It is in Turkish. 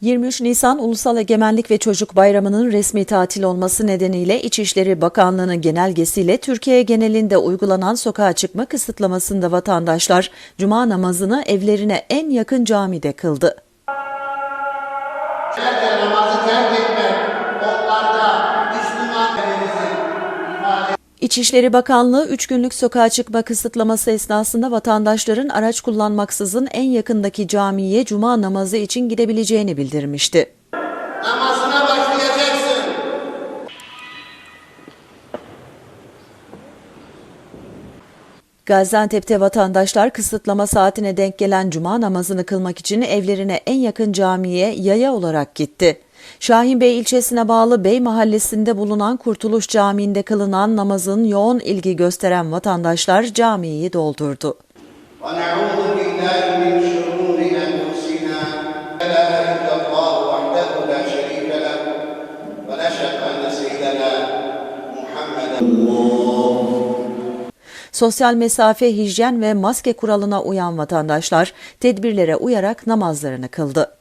23 Nisan Ulusal Egemenlik ve Çocuk Bayramı'nın resmi tatil olması nedeniyle İçişleri Bakanlığı'nın genelgesiyle Türkiye genelinde uygulanan sokağa çıkma kısıtlamasında vatandaşlar cuma namazını evlerine en yakın camide kıldı. İçişleri Bakanlığı 3 günlük sokağa çıkma kısıtlaması esnasında vatandaşların araç kullanmaksızın en yakındaki camiye cuma namazı için gidebileceğini bildirmişti. namazına başlayacaksın. Gaziantep'te vatandaşlar kısıtlama saatine denk gelen cuma namazını kılmak için evlerine en yakın camiye yaya olarak gitti. Şahinbey ilçesine bağlı Bey Mahallesi'nde bulunan Kurtuluş Camii'nde kılınan namazın yoğun ilgi gösteren vatandaşlar camiyi doldurdu. Sosyal mesafe, hijyen ve maske kuralına uyan vatandaşlar tedbirlere uyarak namazlarını kıldı.